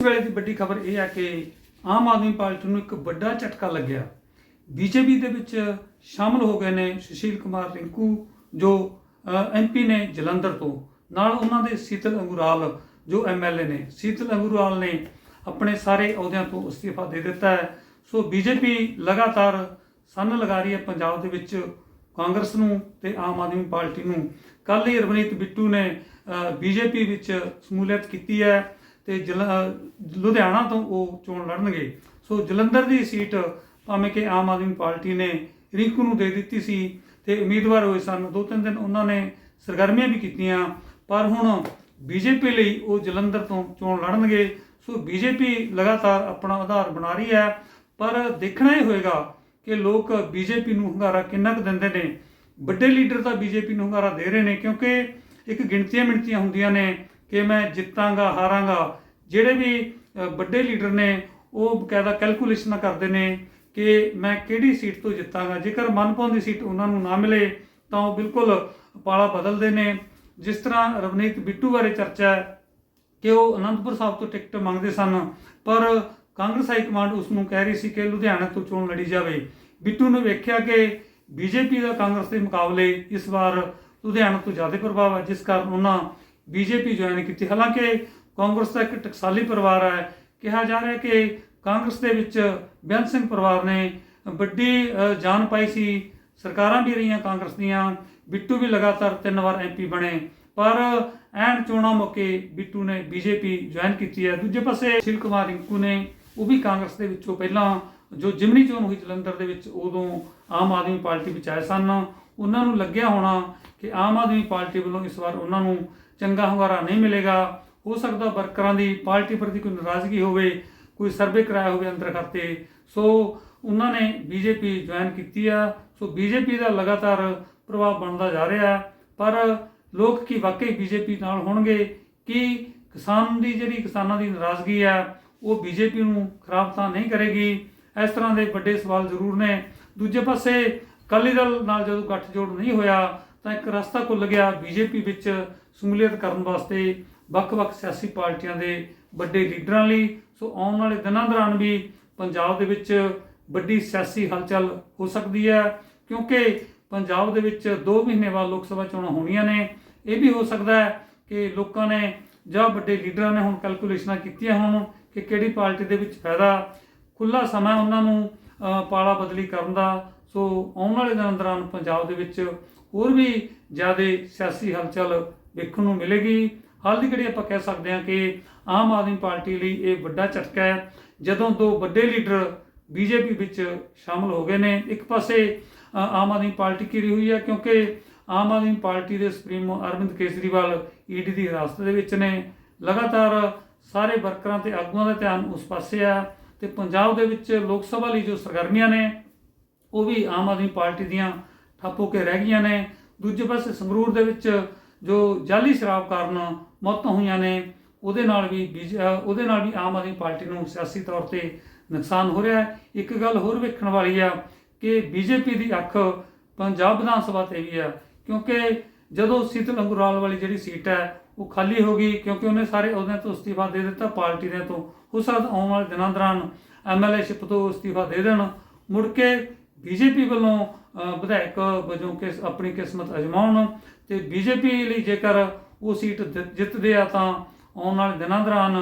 ਇਸ ਵੇਲੇ ਦੀ ਵੱਡੀ ਖਬਰ ਇਹ ਹੈ ਕਿ ਆਮ ਆਦਮੀ ਪਾਰਟੀ ਨੂੰ ਇੱਕ ਵੱਡਾ ਝਟਕਾ ਲੱਗਿਆ। ਬੀਜੇਪੀ ਦੇ ਵਿੱਚ ਸ਼ਾਮਲ ਹੋ ਗਏ ਨੇ ਸੁਸ਼ੀਲ ਕੁਮਾਰ ਰਿੰਕੂ, ਜੋ ਐਮਪੀ ਨੇ ਜਲੰਧਰ ਤੋਂ। ਨਾਲ ਉਹਨਾਂ ਦੇ ਸੀਤਲ ਅੰਗੂਰਾਲ, ਜੋ ਐਮਐਲਏ ਨੇ। ਸੀਤਲ ਅੰਗੂਰਾਲ ਨੇ ਆਪਣੇ ਸਾਰੇ ਅਹੁਦਿਆਂ ਤੋਂ ਅਸਤੀਫਾ ਦੇ ਦਿੱਤਾ ਹੈ। ਸੋ ਬੀਜੇਪੀ ਲਗਾਤਾਰ ਸੰਨ ਲਗਾ ਰਹੀ ਹੈ ਪੰਜਾਬ ਦੇ ਵਿੱਚ। ਕਾਂਗਰਸ ਨੂੰ ਤੇ ਆਮ ਆਦਮੀ ਪਾਰਟੀ ਨੂੰ। ਕੱਲ੍ਹ ਹੀ ਰਵਨੀਤ ਬਿੱਟੂ ਨੇ ਬੀਜੇਪੀ ਵਿੱਚ ਸ਼ਮੂਲੀਅਤ ਕੀਤੀ ਹੈ। ਤੇ ਜਲ- ਲੁਧਿਆਣਾ ਤੋਂ ਉਹ ਚੋਣ ਲੜਨਗੇ। ਸੋ ਜਲੰਧਰ ਦੀ ਸੀਟ ਭਾਵੇਂ ਕਿ ਆਮ ਆਦਮੀ ਪਾਰਟੀ ਨੇ ਰਿੰਕੂ ਨੂੰ ਦੇ ਦਿੱਤੀ ਸੀ ਤੇ ਉਮੀਦਵਾਰ ਹੋਏ ਸਨ। ਦੋ ਤਿੰਨ ਦਿਨ ਉਹਨਾਂ ਨੇ ਸਰਗਰਮੀਆਂ ਵੀ ਕੀਤੀਆਂ, ਪਰ ਹੁਣ ਬੀਜੇਪੀ ਲਈ ਉਹ ਜਲੰਧਰ ਤੋਂ ਚੋਣ ਲੜਨਗੇ। ਸੋ ਬੀਜੇਪੀ ਲਗਾਤਾਰ ਆਪਣਾ ਆਧਾਰ ਬਣਾ ਰਹੀ ਹੈ, ਪਰ ਦੇਖਣਾ ਇਹ ਹੋਏਗਾ ਕਿ ਲੋਕ ਬੀਜੇਪੀ ਨੂੰ ਹੰਗਾਰਾ ਕਿੰਨਾ ਕੁ ਦਿੰਦੇ ਨੇ। ਵੱਡੇ ਲੀਡਰ ਤਾਂ ਬੀਜੇਪੀ ਨੂੰ ਹੰਗਾਰਾ ਦੇ ਰਹੇ ਨੇ, ਕਿਉਂਕਿ ਇੱਕ ਗਿਣਤੀਆਂ ਮਿਣਤੀਆਂ ਹੁੰਦੀਆਂ ਨੇ ਕਿ ਮੈਂ ਜਿੱਤਾਂਗਾ, ਹਾਰਾਂਗਾ। ਜਿਹੜੇ ਵੀ ਵੱਡੇ ਲੀਡਰ ਨੇ, ਉਹ ਬਕਾਇਦਾ ਕੈਲਕੂਲੇਸ਼ਨ ਕਰਦੇ ਨੇ ਕਿ ਮੈਂ ਕਿਹੜੀ ਸੀਟ ਤੋਂ ਜਿੱਤਾਂਗਾ। ਜੇਕਰ ਮਨਪਾਉਂਦੀ ਸੀਟ ਉਹਨਾਂ ਨੂੰ ਨਾ ਮਿਲੇ, ਤਾਂ ਉਹ ਬਿਲਕੁਲ ਪਾਲਾ ਬਦਲਦੇ ਨੇ। ਜਿਸ ਤਰ੍ਹਾਂ ਰਵਨੀਤ ਬਿੱਟੂ ਬਾਰੇ ਚਰਚਾ ਹੈ ਕਿ ਉਹ ਅਨੰਦਪੁਰ ਸਾਹਿਬ ਤੋਂ ਟਿਕਟ ਮੰਗਦੇ ਸਨ, ਪਰ ਕਾਂਗਰਸ ਹਾਈ ਕਮਾਂਡ ਉਸ ਨੂੰ ਕਹਿ ਰਹੀ ਸੀ ਕਿ ਲੁਧਿਆਣਾ ਤੋਂ ਚੋਣ ਲੜੀ ਜਾਵੇ। ਬਿੱਟੂ ਨੇ ਵੇਖਿਆ ਕਿ ਬੀਜੇਪੀ ਦਾ ਕਾਂਗਰਸ ਦੇ ਮੁਕਾਬਲੇ ਇਸ ਵਾਰ ਲੁਧਿਆਣਾ ਤੋਂ ਜ਼ਿਆਦਾ ਪ੍ਰਭਾਵ ਹੈ, ਜਿਸ ਕਾਰਨ ਉਹਨਾਂ ਬੀਜੇਪੀ ਜੁਆਇਨ ਕੀਤੀ। ਹਾਲਾਂਕਿ ਕਾਂਗਰਸ ਦਾ ਇੱਕ ਟਕਸਾਲੀ ਪਰਿਵਾਰ ਹੈ। ਕਿਹਾ ਜਾ ਰਿਹਾ ਕਿ ਕਾਂਗਰਸ ਦੇ ਵਿੱਚ ਬੇਅੰਤ ਸਿੰਘ ਪਰਿਵਾਰ ਨੇ ਵੱਡੀ ਜਾਨ ਪਾਈ ਸੀ। ਸਰਕਾਰਾਂ ਵੀ ਰਹੀਆਂ ਕਾਂਗਰਸ ਦੀਆਂ। ਬਿੱਟੂ ਵੀ ਲਗਾਤਾਰ ਤਿੰਨ ਵਾਰ ਐਮਪੀ ਬਣੇ। ਪਰ ਐਨ ਚੋਣਾਂ ਮੌਕੇ ਬਿੱਟੂ ਨੇ ਬੀਜੇਪੀ ਜੁਆਇਨ ਕੀਤੀ ਹੈ। ਦੂਜੇ ਪਾਸੇ ਸ਼ਿਲ ਕੁਮਾਰ ਰਿੰਕੂ ਨੇ, ਉਹ ਵੀ ਕਾਂਗਰਸ ਦੇ ਵਿੱਚੋਂ ਪਹਿਲਾਂ ਜੋ ਜਿਮਨੀ ਚੋਣ ਹੋਈ ਜਲੰਧਰ ਦੇ ਵਿੱਚ, ਉਦੋਂ ਆਮ ਆਦਮੀ ਪਾਰਟੀ ਵਿੱਚ ਆਏ ਸਨ। ਉਹਨਾਂ ਨੂੰ ਲੱਗਿਆ ਹੋਣਾ ਕਿ ਆਮ ਆਦਮੀ ਪਾਰਟੀ ਵੱਲੋਂ ਇਸ ਵਾਰ ਉਹਨਾਂ ਨੂੰ ਚੰਗਾ ਹੁੰਗਾਰਾ ਨਹੀਂ ਮਿਲੇਗਾ। ਹੋ ਸਕਦਾ ਵਰਕਰਾਂ ਦੀ ਪਾਰਟੀ ਪ੍ਰਤੀ ਕੋਈ ਨਾਰਾਜ਼ਗੀ ਹੋਵੇ, ਕੋਈ ਸਰਵੇ ਕਰਾਇਆ ਹੋਵੇ ਅੰਦਰ ਖਾਤੇ। ਸੋ ਉਹਨਾਂ ਨੇ ਬੀਜੇਪੀ ਜੁਆਇਨ ਕੀਤੀ ਆ। ਸੋ ਬੀਜੇਪੀ ਦਾ ਲਗਾਤਾਰ ਪ੍ਰਭਾਵ ਬਣਦਾ ਜਾ ਰਿਹਾ ਪਰ ਲੋਕ ਕੀ ਵਾਕਈ ਬੀਜੇਪੀ ਨਾਲ ਹੋਣਗੇ? ਕਿ ਕਿਸਾਨ ਦੀ ਜਿਹੜੀ ਕਿਸਾਨਾਂ ਦੀ ਨਾਰਾਜ਼ਗੀ ਆ ਉਹ ਬੀਜੇਪੀ ਨੂੰ ਖਰਾਬ ਤਾਂ ਨਹੀਂ ਕਰੇਗੀ? ਇਸ ਤਰ੍ਹਾਂ ਦੇ ਵੱਡੇ ਸਵਾਲ ਜ਼ਰੂਰ ਨੇ। ਦੂਜੇ ਪਾਸੇ ਅਕਾਲੀ ਦਲ ਨਾਲ ਜਦੋਂ ਗੱਠਜੋੜ ਨਹੀਂ ਹੋਇਆ ਤਾਂ ਇੱਕ ਰਸਤਾ ਖੁੱਲ ਗਿਆ ਬੀਜੇਪੀ ਵਿੱਚ ਸ਼ਮੂਲੀਅਤ ਕਰਨ ਵਾਸਤੇ ਵੱਖ-ਵੱਖ ਸਿਆਸੀ ਪਾਰਟੀਆਂ ਦੇ ਵੱਡੇ ਲੀਡਰਾਂ ਲਈ। ਸੋ ਆਉਣ ਵਾਲੇ ਦਿਨਾਂ ਦੌਰਾਨ ਵੀ ਪੰਜਾਬ ਦੇ ਵਿੱਚ ਵੱਡੀ ਸਿਆਸੀ ਹਲਚਲ ਹੋ ਸਕਦੀ ਹੈ, ਕਿਉਂਕਿ ਪੰਜਾਬ ਦੇ ਵਿੱਚ 2 ਮਹੀਨੇ ਬਾਅਦ ਲੋਕ ਸਭਾ ਚੋਣਾਂ ਹੋਣੀਆਂ ਨੇ। ਇਹ ਵੀ ਹੋ ਸਕਦਾ ਹੈ ਕਿ ਲੋਕਾਂ ਨੇ ਜਾਂ ਵੱਡੇ ਲੀਡਰਾਂ ਨੇ ਹੁਣ ਕੈਲਕੂਲੇਸ਼ਨਾਂ ਕੀਤੀਆਂ ਹੋਣ ਕਿ ਕਿਹੜੀ ਪਾਰਟੀ ਦੇ ਵਿੱਚ ਫਾਇਦਾ। ਖੁੱਲਾ ਸਮਾਂ ਉਹਨਾਂ ਨੂੰ ਪਾਲਾ ਬਦਲੀ ਕਰਨ ਦਾ। ਸੋ ਆਉਣ ਵਾਲੇ ਦਿਨਾਂ ਦੌਰਾਨ ਪੰਜਾਬ ਦੇ ਵਿੱਚ ਹੋਰ ਵੀ ਜ਼ਿਆਦਾ ਸਿਆਸੀ ਹਲਚਲ ਵੇਖਣ ਨੂੰ ਮਿਲੇਗੀ। ਹਾਲ ਦੀ ਘੜੀ ਆਪਾਂ ਕਹਿ ਸਕਦੇ ਹਾਂ ਕਿ ਆਮ ਆਦਮੀ ਪਾਰਟੀ ਲਈ ਇਹ ਵੱਡਾ ਝਟਕਾ ਹੈ। ਜਦੋਂ ਦੋ ਵੱਡੇ ਲੀਡਰ ਬੀਜੇਪੀ ਵਿੱਚ ਸ਼ਾਮਲ ਹੋ ਗਏ ਨੇ, ਇੱਕ ਪਾਸੇ ਆਮ ਆਦਮੀ ਪਾਰਟੀ ਘਿਰੀ ਹੋਈ ਹੈ ਕਿਉਂਕਿ ਆਮ ਆਦਮੀ ਪਾਰਟੀ ਦੇ ਸੁਪਰੀਮੋ ਅਰਵਿੰਦ ਕੇਜਰੀਵਾਲ ਈਡੀ ਦੀ ਹਿਰਾਸਤ ਦੇ ਵਿੱਚ ਨੇ। ਲਗਾਤਾਰ ਸਾਰੇ ਵਰਕਰਾਂ ਤੇ ਆਗੂਆਂ ਦਾ ਧਿਆਨ ਉਸ ਪਾਸੇ ਆ ਤੇ ਪੰਜਾਬ ਦੇ ਵਿੱਚ ਲੋਕ ਸਭਾ ਲਈ ਜੋ ਸਰਗਰਮੀਆਂ ਨੇ, ਉਹ ਵੀ ਆਮ ਆਦਮੀ ਪਾਰਟੀ ਦੀਆਂ ਠੱਪ ਹੋ ਕੇ ਰਹਿ ਗਈਆਂ ਨੇ। ਦੂਜੇ ਪਾਸੇ ਸੰਗਰੂਰ ਦੇ ਵਿੱਚ ਜੋ ਜਾਲੀ ਸ਼ਰਾਬ ਕਾਰਨ ਮੌਤਾਂ ਹੋਈਆਂ ਨੇ, ਉਹਦੇ ਨਾਲ ਵੀ ਬੀਜ- ਉਹਦੇ ਨਾਲ ਵੀ ਆਮ ਆਦਮੀ ਪਾਰਟੀ ਨੂੰ ਸਿਆਸੀ ਤੌਰ ਤੇ ਨੁਕਸਾਨ ਹੋ ਰਿਹਾ ਹੈ। ਇੱਕ ਗੱਲ ਹੋਰ ਵੇਖਣ ਵਾਲੀ ਆ ਕਿ ਬੀਜੇਪੀ ਦੀ ਅੱਖ ਪੰਜਾਬ ਵਿਧਾਨ ਸਭਾ ਤੇ ਵੀ ਆ, ਕਿਉਂਕਿ ਜਦੋਂ ਸੀਤਲ ਅੰਗੁਰਾਲ ਵਾਲੀ ਜਿਹੜੀ ਸੀਟ ਹੈ, ਉਹ ਖਾਲੀ ਹੋ ਗਈ, ਕਿਉਂਕਿ ਉਹਨੇ ਸਾਰੇ ਅਹੁਦਿਆਂ ਤੋਂ ਅਸਤੀਫਾ ਦੇ ਦਿੱਤਾ ਪਾਰਟੀ ਦੇ ਤੋਂ। ਹੋ ਸਕਦਾ ਆਉਣ ਵਾਲੇ ਦਿਨਾਂ ਦੌਰਾਨ ਐਮਐਲਏ ਸ਼ਿਪ ਤੋਂ ਅਸਤੀਫਾ ਦੇ ਦੇਣ। ਮੁੜ ਕੇ ਬੀਜੇਪੀ ਵੱਲੋਂ ਵਿਧਾਇਕ ਵਜੋਂ ਕਿ ਆਪਣੀ ਕਿਸਮਤ ਅਜਮਾਉਣ ਤੇ ਬੀਜੇਪੀ ਲਈ ਜੇਕਰ ਉਹ ਸੀਟ ਜਿ- ਜਿੱਤਦੇ ਆ ਤਾਂ ਆਉਣ ਵਾਲੇ ਦਿਨਾਂ ਦੌਰਾਨ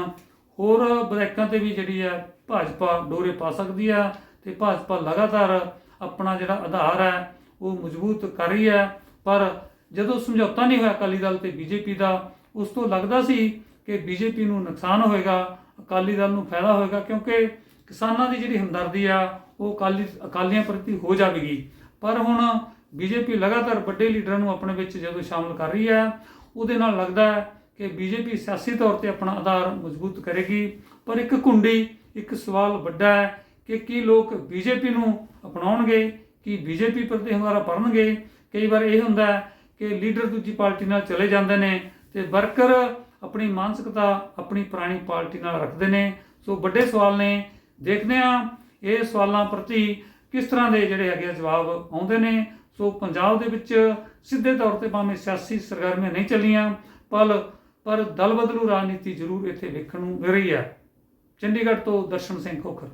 ਹੋਰ ਵਿਧਾਇਕਾਂ ਤੇ ਵੀ ਜਿਹੜੀ ਹੈ ਭਾਜਪਾ ਡੋਰੇ ਪਾ ਸਕਦੀ ਆ ਤੇ ਭਾਜਪਾ ਲਗਾਤਾਰ ਆਪਣਾ ਜਿਹੜਾ ਆਧਾਰ ਹੈ, ਉਹ ਮਜ਼ਬੂਤ ਕਰ ਰਹੀ ਹੈ। ਪਰ ਜਦੋਂ ਸਮਝੌਤਾ ਨਹੀਂ ਹੋਇਆ ਅਕਾਲੀ ਦਲ ਤੇ ਬੀਜੇਪੀ ਦਾ, ਉਸ ਤੋਂ ਲੱਗਦਾ ਸੀ ਕਿ ਬੀਜੇਪੀ ਨੂੰ ਨੁਕਸਾਨ ਹੋਏਗਾ, ਅਕਾਲੀ ਦਲ ਨੂੰ ਫਾਇਦਾ ਹੋਏਗਾ ਕਿਉਂਕਿ ਕਿਸਾਨਾਂ ਦੀ ਜਿਹੜੀ ਹਮਦਰਦੀ ਆ ਉਹ ਅਕਾਲੀ ਅਕਾਲੀਆਂ ਪ੍ਰਤੀ ਹੋ ਜਾਵੇਗੀ। ਪਰ ਹੁਣ ਬੀਜੇਪੀ ਲਗਾਤਾਰ ਵੱਡੇ ਲੀਡਰਾਂ ਨੂੰ ਆਪਣੇ ਵਿੱਚ ਜਦੋਂ ਸ਼ਾਮਲ ਕਰ ਰਹੀ ਹੈ, ਉਹਦੇ ਨਾਲ ਲੱਗਦਾ ਹੈ ਕਿ ਬੀਜੇਪੀ ਸਿਆਸੀ ਤੌਰ ਤੇ ਆਪਣਾ ਆਧਾਰ ਮਜ਼ਬੂਤ ਕਰੇਗੀ। ਪਰ ਇੱਕ ਕੁੰਡੀ, ਇੱਕ ਸਵਾਲ ਵੱਡਾ ਹੈ ਕਿ ਕੀ ਲੋਕ ਬੀਜੇਪੀ ਨੂੰ ਅਪਣਾਉਣਗੇ, ਕੀ ਬੀਜੇਪੀ ਪ੍ਰਤੀ ਹੰਗਾਰਾ ਭਰਨਗੇ? ਕਈ ਵਾਰ ਇਹ ਹੁੰਦਾ ਕਿ ਲੀਡਰ ਦੂਜੀ ਪਾਰਟੀ ਨਾਲ ਚਲੇ ਜਾਂਦੇ ਨੇ ਤੇ ਵਰਕਰ ਆਪਣੀ ਮਾਨਸਿਕਤਾ, ਆਪਣੀ ਪੁਰਾਣੀ ਪਾਰਟੀ ਨਾਲ ਰੱਖਦੇ ਨੇ। ਸੋ ਵੱਡੇ ਸਵਾਲ ਨੇ। ਦੇਖਦੇ ਹਾਂ ਇਹ ਸਵਾਲਾਂ ਪ੍ਰਤੀ ਕਿਸ ਤਰ੍ਹਾਂ ਦੇ ਜਿਹੜੇ ਹੈਗੇ ਆ ਜਵਾਬ ਆਉਂਦੇ ਨੇ? ਸੋ ਪੰਜਾਬ ਦੇ ਵਿੱਚ ਸਿੱਧੇ ਤੌਰ ਤੇ ਭਾਵੇਂ ਸਿਆਸੀ ਸਰਗਰਮੀਆਂ ਨਹੀਂ ਚੱਲੀਆਂ, ਪਰ ਪਰ ਦਲ ਬਦਲੂ ਰਾਜਨੀਤੀ ਜ਼ਰੂਰ ਇੱਥੇ ਵੇਖਣ ਨੂੰ ਮਿਲ ਰਹੀ ਹੈ। ਚੰਡੀਗੜ੍ਹ ਤੋਂ ਦਰਸ਼ਨ ਸਿੰਘ ਖੋਖਰ।